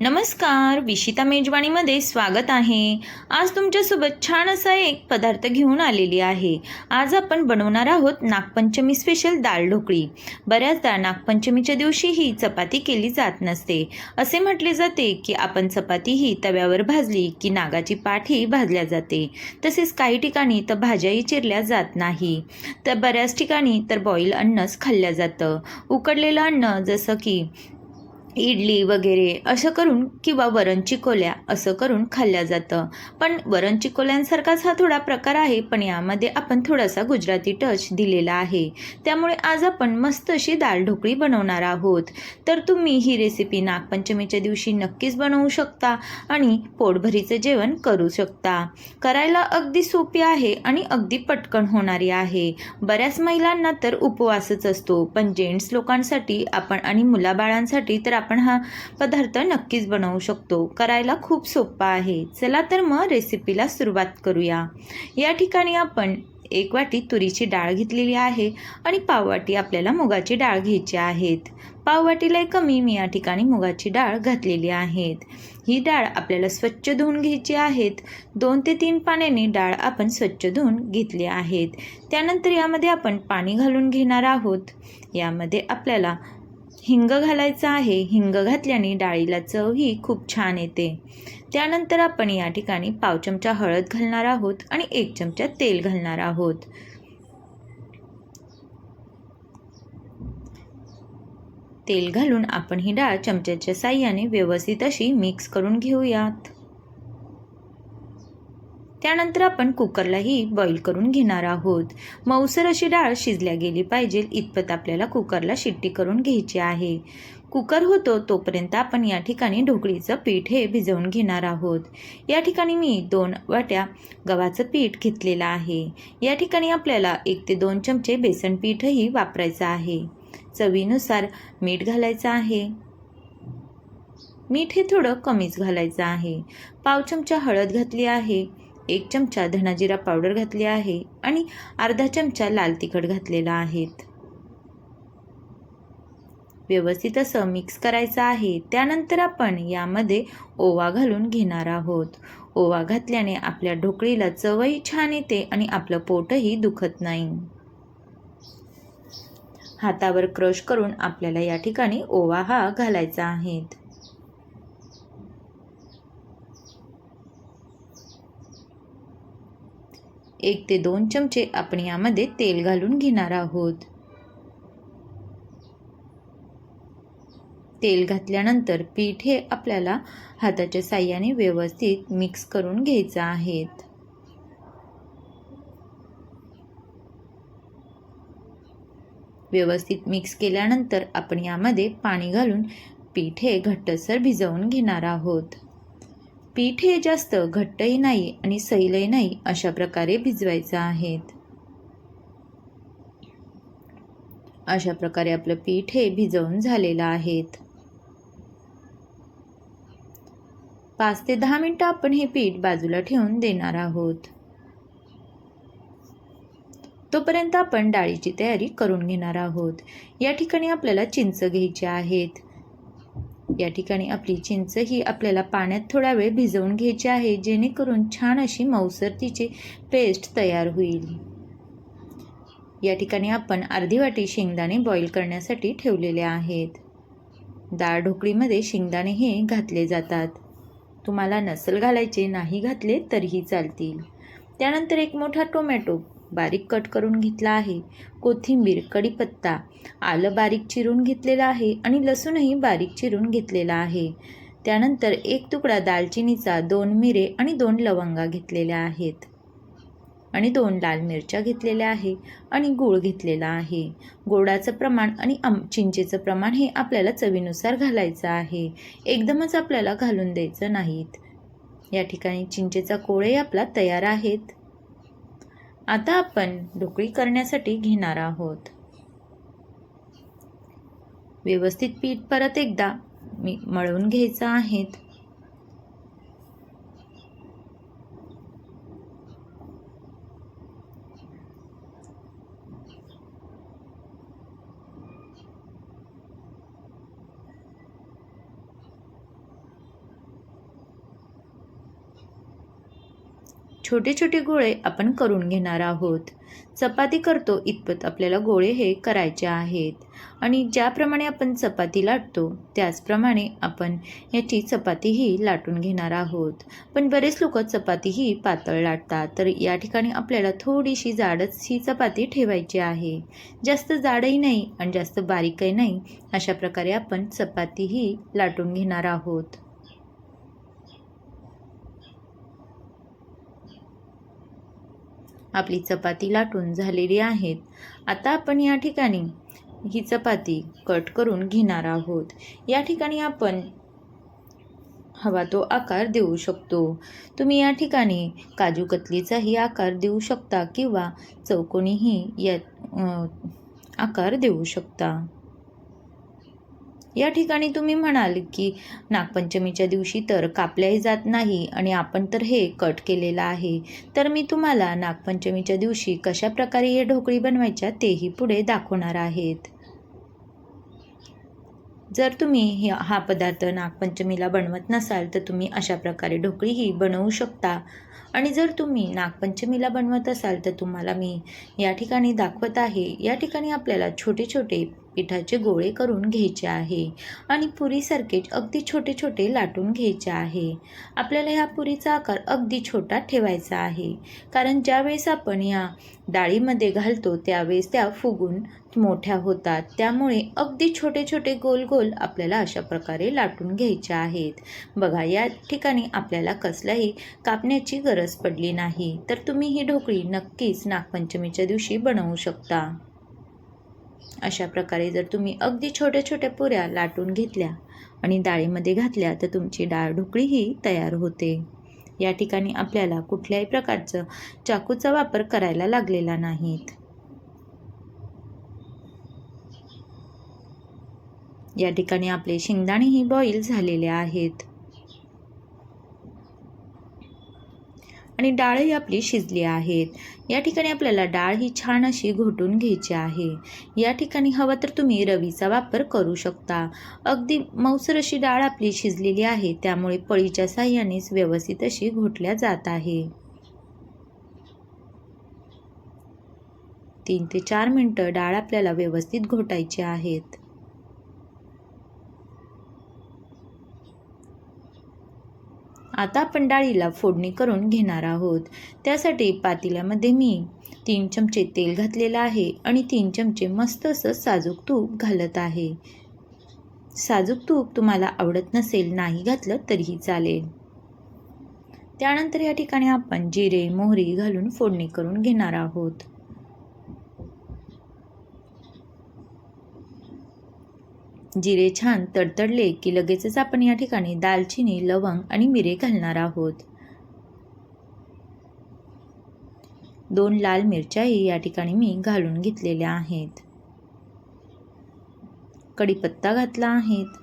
नमस्कार विशिता मेजवानीमध्ये स्वागत आहे. आज तुमच्यासोबत छान असा एक पदार्थ घेऊन आलेली आहे. आज आपण बनवणार आहोत नागपंचमी स्पेशल दाल ढोकळी. बऱ्याचदा नागपंचमीच्या दिवशी ही चपाती केली जात नसते. असे म्हटले जाते की आपण चपाती ही तव्यावर भाजली की नागाची पाठी भाजल्या जाते. तसेच काही ठिकाणी तर भाज्याही चिरल्या जात नाही. तर बऱ्याच ठिकाणी तर बॉईल अन्नच खाल्लं जातं. उकडलेलं अन्न जसं की इडली वगैरे असं करून किंवा वरण चिकोल्या असं करून खाल्ल्या जातं. पण वरण चिकोल्यांसारखाच हा थोडा प्रकार आहे पण यामध्ये आपण थोडासा गुजराती टच दिलेला आहे. त्यामुळे आज आपण मस्त अशी दाल ढोकळी बनवणार आहोत. तर तुम्ही ही रेसिपी नागपंचमीच्या दिवशी नक्कीच बनवू शकता आणि पोटभरीचं जेवण करू शकता. करायला अगदी सोपी आहे आणि अगदी पटकन होणारी आहे. बऱ्याच महिलांना तर उपवासच असतो. पण जेंट्स लोकांसाठी आपण आणि मुलाबाळांसाठी तर आपण हा पदार्थ नक्कीच बनवू शकतो. करायला खूप सोपा आहे. चला तर मग रेसिपीला सुरुवात करूया. या ठिकाणी आपण एक वाटी तुरीची डाळ घेतलेली आहे आणि पाववाटी आपल्याला मुगाची डाळ घ्यायची आहेत. पाववाटीला कमी मी या ठिकाणी मुगाची डाळ घातलेली आहेत. ही डाळ आपल्याला स्वच्छ धुवून घ्यायची आहेत. दोन ते तीन पाण्याने डाळ आपण स्वच्छ धुवून घेतली आहेत. त्यानंतर यामध्ये आपण पाणी घालून घेणार आहोत. यामध्ये आपल्याला हिंग घालायचं आहे. हिंग घातल्याने डाळीला चव ही खूप छान येते. त्यानंतर आपण या ठिकाणी पाव चमचा हळद घालणार आहोत आणि एक चमचा तेल घालणार आहोत. तेल घालून आपण ही डाळ चमच्याच्या साह्याने व्यवस्थित अशी मिक्स करून घेऊयात. त्यानंतर आपण कुकरलाही बॉईल करून घेणार आहोत. मऊसर अशी डाळ शिजल्या गेली पाहिजे इतपत आपल्याला कुकरला शिट्टी करून घ्यायची आहे. कुकर होतो तोपर्यंत आपण या ठिकाणी ढोकळीचं पीठ हे भिजवून घेणार आहोत. या ठिकाणी मी दोन वाट्या गव्हाचं पीठ घेतलेलं आहे. या ठिकाणी आपल्याला एक ते दोन चमचे बेसन पीठही वापरायचं आहे. चवीनुसार मीठ घालायचं आहे. मीठ हे थोडं कमीच घालायचं आहे. पाव चमचा हळद घातली आहे. एक चमचा धनाजिरा पावडर घातली आहे आणि अर्धा चमचा लाल तिखट घातलेला आहेत. व्यवस्थित असं मिक्स करायचं आहे. त्यानंतर आपण यामध्ये ओवा घालून घेणार आहोत. ओवा घातल्याने आपल्या ढोकळीला चवही छान येते आणि आपलं पोटही दुखत नाही. हातावर क्रश करून आपल्याला या ठिकाणी ओवा हा घालायचा आहे. एक ते दोन चमचे आपण यामध्ये तेल घालून घेणार आहोत. तेल घातल्यानंतर पीठ हे आपल्याला हाताच्या साह्याने व्यवस्थित मिक्स करून घ्यायचं आहेत. व्यवस्थित मिक्स केल्यानंतर आपण यामध्ये पाणी घालून पीठ हे घट्टसर भिजवून घेणार आहोत. पीठ हे जास्त घट्टही नाही आणि सैलही नाही अशा प्रकारे भिजवायचं आहेत. अशा प्रकारे आपलं पीठ हे भिजवून झालेलं आहेत. पाच ते दहा मिनटं आपण हे पीठ बाजूला ठेवून देणार आहोत. तोपर्यंत आपण डाळीची तयारी करून घेणार आहोत. या ठिकाणी आपल्याला चिंच घ्यायची आहेत. या ठिकाणी आपली चिंच ही आपल्याला पाण्यात थोडा वेळ भिजवून घ्यायची आहे जेणेकरून छान अशी मऊसर तिची पेस्ट तयार होईल. या ठिकाणी आपण अर्धी वाटी शेंगदाणे बॉईल करण्यासाठी ठेवलेले आहेत. डाळ ढोकळीमध्ये शेंगदाणे हे घातले जातात. तुम्हाला नसल घालायचे नाही घातले तरीही चालतील. त्यानंतर एक मोठा टोमॅटो बारीक कट करून घेतला आहे. कोथिंबीर कढीपत्ता आलं बारीक चिरून घेतलेलं आहे आणि लसूणही बारीक चिरून घेतलेला आहे. त्यानंतर एक तुकडा दालचिनीचा दोन मिरे आणि दोन लवंगा घेतलेल्या आहेत. आणि दोन लाल मिरच्या घेतलेल्या आहे आणि गूळ घेतलेला आहे. गोडाचं प्रमाण आणि आम चिंचेचं प्रमाण हे आपल्याला चवीनुसार घालायचं आहे. एकदमच आपल्याला घालून द्यायचं नाहीत. या ठिकाणी चिंचेचा कोळही आपला तयार आहेत. आता आपण ढोकळी करण्यासाठी घेणार आहोत. व्यवस्थित पीठ परत एकदा मी मळून घ्यायचं आहेत छोटे छोटे गोळे आपण करून घेणार आहोत. चपाती करतो इतपत आपल्याला गोळे हे करायचे आहेत. आणि ज्याप्रमाणे आपण चपाती लाटतो त्याचप्रमाणे आपण याची चपातीही लाटून घेणार आहोत. पण बरेच लोक चपातीही पातळ लाटतात तर या ठिकाणी आपल्याला थोडीशी जाडच ही चपाती ठेवायची आहे. जास्त जाडही नाही आणि जास्त बारीकही नाही अशा प्रकारे आपण चपातीही लाटून घेणार आहोत. आपली चपाती लाटून झालेली आहेत. आता आपण या ठिकाणी ही चपाती कट करून घेणार आहोत. या ठिकाणी आपण हवा तो आकार देऊ शकतो. तुम्ही या ठिकाणी काजू कतलीचाही आकार देऊ शकता किंवा चौकोनीही या आकार देऊ शकता. या ठिकाणी तुम्ही म्हणाल की नागपंचमीच्या दिवशी तर कापल्याही जात नाही आणि आपण तर हे कट केलेलं आहे. तर मी तुम्हाला नागपंचमीच्या दिवशी कशा प्रकारे हे ढोकळी बनवायच्या तेही पुढे दाखवणार आहेत. जर तुम्ही हा पदार्थ नागपंचमीला बनवत नसाल तर तुम्ही अशा प्रकारे ढोकळीही बनवू शकता. आणि जर तुम्ही नागपंचमीला बनवत असाल तर तुम्हाला मी या ठिकाणी दाखवत आहे. या ठिकाणी आपल्याला छोटे छोटे पिठाचे गोळे करून घ्यायचे आहे आणि पुरीसारखेच अगदी छोटे छोटे लाटून घ्यायचे आहे. आपल्याला ह्या पुरीचा आकार अगदी छोटा ठेवायचा आहे. कारण ज्यावेळेस आपण या डाळीमध्ये घालतो त्यावेळेस त्या फुगून मोठ्या होतात. त्यामुळे अगदी छोटे छोटे गोल गोल आपल्याला अशा प्रकारे लाटून घ्यायचे आहेत. बघा या ठिकाणी आपल्याला कसलाही कापण्याची गरज पडली नाही. तर तुम्ही ही ढोकळी नक्कीच नागपंचमीच्या दिवशी बनवू शकता. अशा प्रकारे जर तुम्ही अगदी छोट्या छोट्या पुऱ्या लाटून घेतल्या आणि डाळीमध्ये घातल्या तर तुमची डाळ ढोकळीही तयार होते. या ठिकाणी आपल्याला कुठल्याही प्रकारचं चाकूचा वापर करायला लागलेला नाहीत. या ठिकाणी आपले शेंगदाणेही बॉईल झालेले आहेत. आणि डाळही आपली शिजली आहेत. या ठिकाणी आपल्याला डाळ ही छान अशी घोटून घ्यायची आहे. या ठिकाणी हवं तर तुम्ही रवीचा वापर करू शकता. अगदी मौसर अशी डाळ आपली शिजलेली आहे त्यामुळे पळीच्या साह्यानेच व्यवस्थित अशी घोटल्या जात आहे. तीन ते चार मिनटं डाळ आपल्याला व्यवस्थित घोटायची आहेत. आता आपण डाळीला फोडणी करून घेणार आहोत. त्यासाठी पातेल्यामध्ये मी तीन चमचे तेल घातलेलं आहे आणि तीन चमचे मस्त असं साजूक तूप घालत आहे. साजूक तूप तुम्हाला आवडत नसेल नाही घातलं तरीही चालेल. त्यानंतर या ठिकाणी आपण जिरे मोहरी घालून फोडणी करून घेणार आहोत. जिरे छान तडतडले की लगेचच आपण या ठिकाणी दालचिनी लवंग आणि मिरे घालणार आहोत. दोन लाल मिरच्याही या ठिकाणी मी घालून घेतलेल्या आहेत. कढीपत्ता घातला आहेत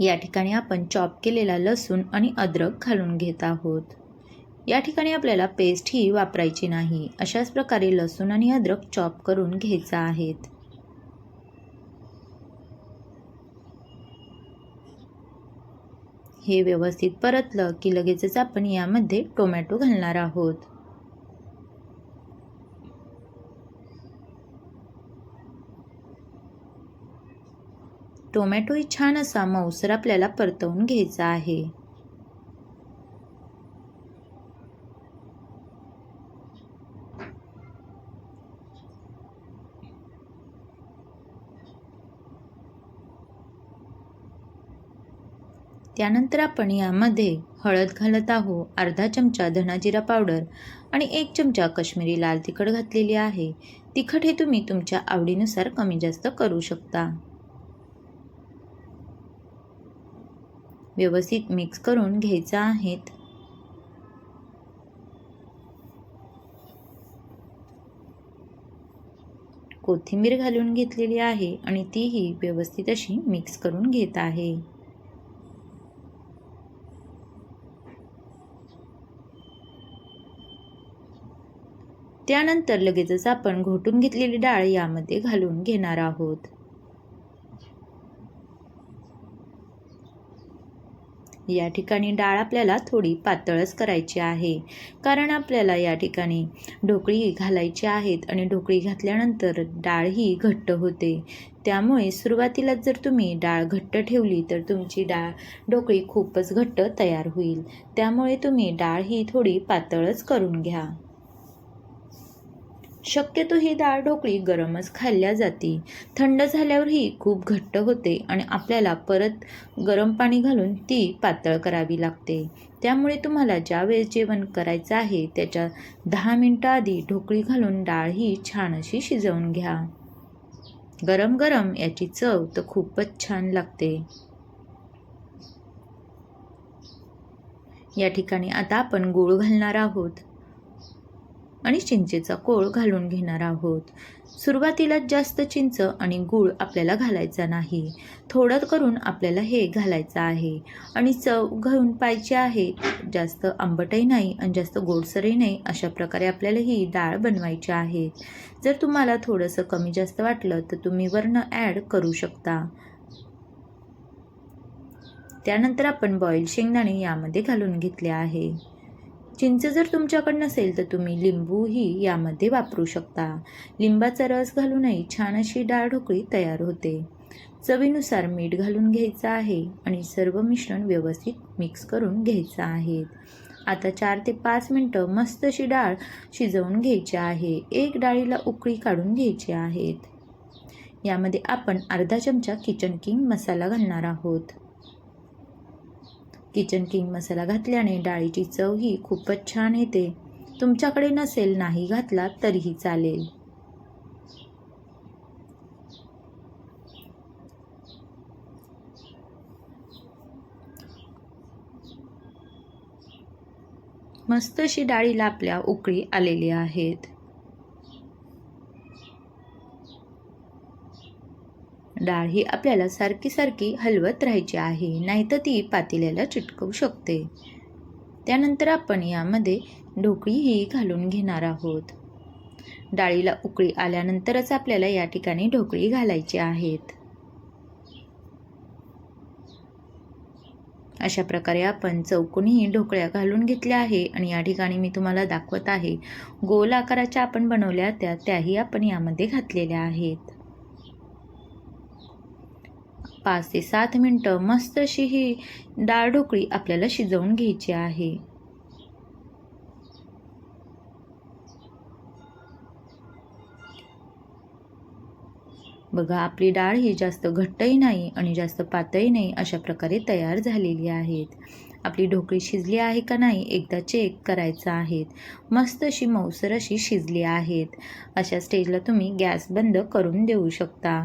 या ठिकाणी आपण चॉप केलेला लसूण आणि अद्रक घालून घेत आहोत. या ठिकाणी आपल्याला पेस्ट ही वापरायची नाही. अशाच प्रकारे लसूण आणि अद्रक चॉप करून घ्यायचा आहेत. हे व्यवस्थित परतलं की लगेचच आपण यामध्ये टोमॅटो घालणार आहोत. टोमॅटोही छान असा मऊसर आपल्याला परतवून घ्यायचा आहे. त्यानंतर आपण यामध्ये हळद घालत आहोत अर्धा चमचा धनाजिरा पावडर आणि एक चमचा कश्मीरी लाल तिखट घातलेली आहे. तिखट हे तुम्ही तुमच्या आवडीनुसार कमी जास्त करू शकता. व्यवस्थित मिक्स करून घ्यायचं आहेत. कोथिंबीर घालून घेतलेली आहे आणि तीही व्यवस्थित अशी मिक्स करून घेत आहे. त्यानंतर लगेचच आपण घोटून घेतलेली डाळ यामध्ये घालून घेणार आहोत. या ठिकाणी डाळ आपल्याला थोडी पातळच करायची आहे. कारण आपल्याला या ठिकाणी ढोकळी घालायची आहेत आणि ढोकळी घातल्यानंतर डाळ ही घट्ट होते. त्यामुळे सुरुवातीलाच जर तुम्ही डाळ घट्ट ठेवली तर तुमची डाळ ढोकळी खूपच घट्ट तयार होईल. त्यामुळे तुम्ही डाळ ही थोडी पातळच करून घ्या. शक्यतो ही डाळ ढोकळी गरमच खाल्ल्या जाते. थंड झाल्यावर ही खूप घट्ट होते आणि आपल्याला परत गरम पाणी घालून ती पातळ करावी लागते. त्यामुळे तुम्हाला ज्यावेळेस जेवण करायचं आहे त्याच्या दहा मिनटं आधी ढोकळी घालून डाळ ही छान अशी शिजवून घ्या. गरम गरम याची चव तर खूपच छान लागते. या ठिकाणी आता आपण गूळ घालणार आहोत. आणि चिंचेचा कोळ घालून घेणार आहोत. सुरुवातीला जास्त चिंच आणि गूळ आपल्याला घालायचा नाही. थोडं करून आपल्याला हे घालायचं आहे. आणि चव घेऊन पाहिजे आहे. जास्त आंबटही नाही आणि जास्त गोडसरही नाही अशा प्रकारे आपल्याला ही डाळ बनवायची आहे. जर तुम्हाला थोडंसं कमी जास्त वाटलं तर तुम्ही वर्ण ॲड करू शकता. त्यानंतर आपण बॉईल शेंगदाणे यामध्ये घालून घेतले आहे. चिंच जर तुमच्याकडे नसेल तर तुम्ही लिंबूही यामध्ये वापरू शकता. लिंबाचा रस घालूनही छान अशी डाळ ढोकळी तयार होते. चवीनुसार मीठ घालून घ्यायचं आहे आणि सर्व मिश्रण व्यवस्थित मिक्स करून घ्यायचं आहे. आता चार ते पाच मिनटं मस्त अशी डाळ शिजवून घ्यायची आहे. एक डाळीला उकळी काढून घ्यायची आहेत. यामध्ये आपण अर्धा चमचा किचन किंग मसाला घालणार आहोत. किचन किंग मसाला घातल्याने डाळीची चव ही खूपच छान येते. तुमच्याकडे नसेल नाही घातला तरीही चालेल. मस्त अशी डाळीला आपल्या उकळी आलेली आहेत. डाळ ही आपल्याला सारखी सारखी हलवत राहायची आहे. नाहीतर ती पातेल्याला चिटकवू शकते. त्यानंतर आपण यामध्ये ढोकळीही घालून घेणार आहोत. डाळीला उकळी आल्यानंतरच आपल्याला या ठिकाणी ढोकळी घालायची आहेत. अशा प्रकारे आपण चौकोनी ढोकळ्या घालून घेतल्या आहे आणि या ठिकाणी मी तुम्हाला दाखवत आहे. गोल आकाराच्या आपण बनवल्या त्या त्याही आपण यामध्ये घातलेल्या आहेत. पाच ते सात मिनटं मस्त अशी ही डाळ ढोकळी आपल्याला शिजवून घ्यायची आहे. बघा आपली डाळ ही जास्त घट्टही नाही आणि जास्त पातळी नाही अशा प्रकारे तयार झालेली आहेत. आपली ढोकळी शिजली आहे का नाही एकदा चेक करायचं आहेत. मस्त अशी मौसर अशी शिजली आहेत. अशा स्टेजला तुम्ही गॅस बंद करून देऊ शकता.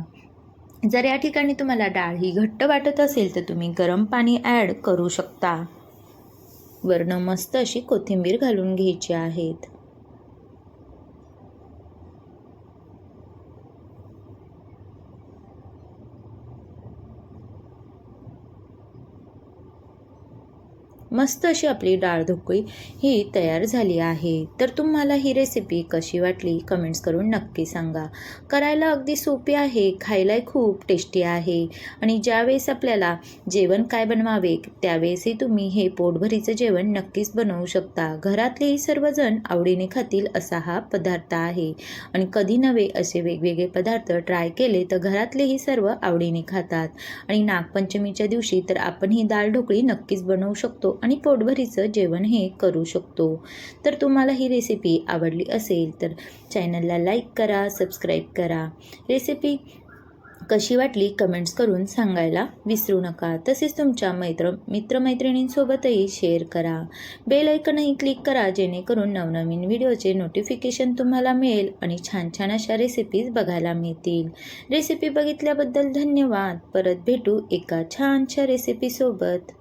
जर या ठिकाणी तुम्हाला डाळ ही घट्ट वाटत असेल तर तुम्ही गरम पाणी ॲड करू शकता. वरनं मस्त अशी कोथिंबीर घालून घ्यायची आहेत. मस्त अशी आपली डाळ ढोकळी ही तयार झाली आहे. तर तुम्हाला ही रेसिपी कशी वाटली कमेंट्स करून नक्की सांगा. करायला अगदी सोपी आहे खायलाही खूप टेस्टी आहे. आणि ज्यावेळेस आपल्याला जेवण काय बनवावे त्यावेळेसही तुम्ही हे पोटभरीचं जेवण नक्कीच बनवू शकता. घरातलेही सर्वजण आवडीने खातील असा हा पदार्थ आहे. आणि कधी नव्हे असे वेगवेगळे पदार्थ ट्राय केले तर घरातलेही सर्व आवडीने खातात. आणि नागपंचमीच्या दिवशी तर आपण ही डाळ ढोकळी नक्कीच बनवू शकतो आणि पोटभरीचं जेवण हे करू शकतो. तर तुम्हाला ही रेसिपी आवडली असेल तर चॅनलला लाईक करा सबस्क्राईब करा. रेसिपी कशी वाटली कमेंट्स करून सांगायला विसरू नका. तसेच तुमच्या मैत्र मित्रमैत्रिणींसोबतही शेअर करा. बेल ऐकनही क्लिक करा जेणेकरून नवनवीन व्हिडिओचे नोटिफिकेशन तुम्हाला मिळेल आणि छान छान अशा रेसिपीज बघायला मिळतील. रेसिपी बघितल्याबद्दल धन्यवाद. परत भेटू एका छानशा रेसिपीसोबत